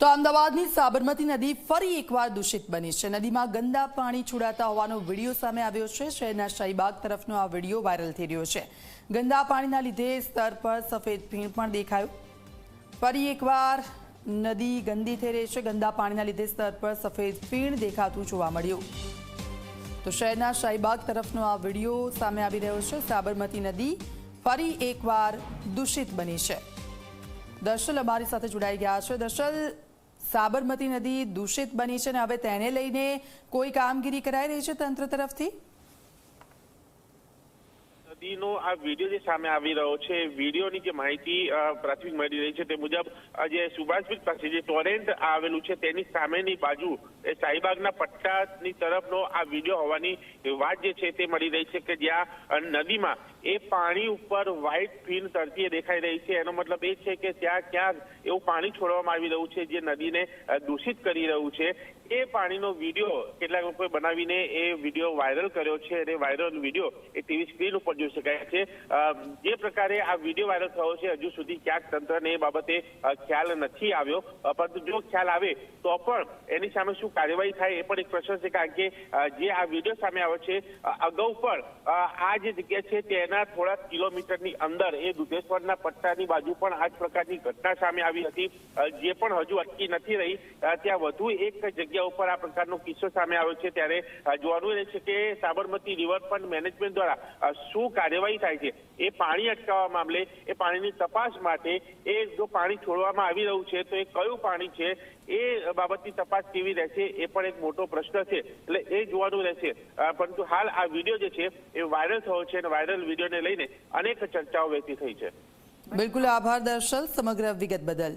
તો અમદાવાદની સાબરમતી નદી ફરી એકવાર દૂષિત બની છે. નદીમાં ગંદા પાણી છોડાતા હોવાનો વીડિયો સામે આવ્યો છે. શહેરના શાહીબાગ તરફનો આ વીડિયો વાયરલ થઈ રહ્યો છે. ગંદા પાણીના લીધે સ્તર પર સફેદ ભીણ પણ દેખાયું. ફરી એકવાર નદી ગંદી થઈ રહી છે. ગંદા પાણીના લીધે સ્તર પર સફેદ ફીણ દેખાતું જોવા મળ્યું. તો શહેરના શાહીબાગ તરફનો આ વીડિયો સામે આવી રહ્યો છે. સાબરમતી નદી ફરી એકવાર દૂષિત બની છે. દર્શલ અમારી સાથે જોડાઈ ગયા છે. દર્શલ સાબરમતી નદી દૂષિત બની છે અને હવે તેને લઈને કોઈ કામગીરી કરાઈ રહી છે તંત્ર તરફથી? નદીનો આ વીડિયો જે સામે આવી રહ્યો છે વિડીયોની જે માહિતી પ્રાથમિક મળી રહી છે તે મુજબ જે સુભાષબ્રિજ પાસે જે ટોરેન્ટ આવેલું છે તેની સામેની બાજુ, એ શાહીબાગના પટ્ટાની તરફનો આ વીડિયો હોવાની વાત જે છે તે મળી રહી છે કે જ્યાં નદીમાં એ પાણી ઉપર વ્હાઇટ ફીન તરતી દેખાઈ રહી છે. એનો મતલબ એ છે કે ત્યાં ક્યાંક એવું પાણી છોડવામાં આવી રહ્યું છે જે નદીને દૂષિત કરી રહ્યું છે. એ પાણીનો વીડિયો કેટલાક લોકોએ બનાવીને એ વીડિયો વાયરલ કર્યો છે અને વાયરલ વીડિયો એ ટીવી સ્ક્રીન ઉપર જોઈ શકાય છે. જે પ્રકારે આ વીડિયો વાયરલ થયો છે, હજુ સુધી ક્યાંક તંત્રને એ બાબતે ખ્યાલ નથી આવ્યો. પરંતુ જો ખ્યાલ આવે, તો પણ એની સામે શું કાર્યવાહી થાય એ પણ એક પ્રશ્ન છે, કારણ કે જે આ વીડિયો સામે આવ્યો છે અગાઉ પણ આ જે જગ્યા છે તેના થોડા કિલોમીટરની અંદર એ દુધેશ્વરના પટ્ટાની બાજુ પણ આ જ પ્રકારની ઘટના સામે આવી હતી. જે પણ હજુ અટકી નથી રહી ત્યાં વધુ એક જગ્યા ઉપર આ પ્રકારનો કિસ્સો સામે આવ્યો છે. ત્યારે જોવાનું રહે છે કે સાબરમતી રિવરફ્રન્ટ મેનેજમેન્ટ દ્વારા શું કાર્યવાહી થાય છે. એ પાણી અટકાવવા મામલે, એ પાણીની તપાસ માટે એ જો પાણી છોડવામાં આવી રહ્યું છે, તો એ કયું પાણી છે, એ બાબતની તપાસ કેવી રહેશે, એ પણ એક મોટો પ્રશ્ન છે. એટલે એ જોવાનું રહેશે. પરંતુ હાલ આ વીડિયો જે છે, એ વાયરલ થયો છે અને વાયરલ વિડીયોને લઈને અનેક ચર્ચાઓ વહેતી થઈ છે. બિલકુલ આભાર દર્શલ, સમગ્ર વિગત બદલ.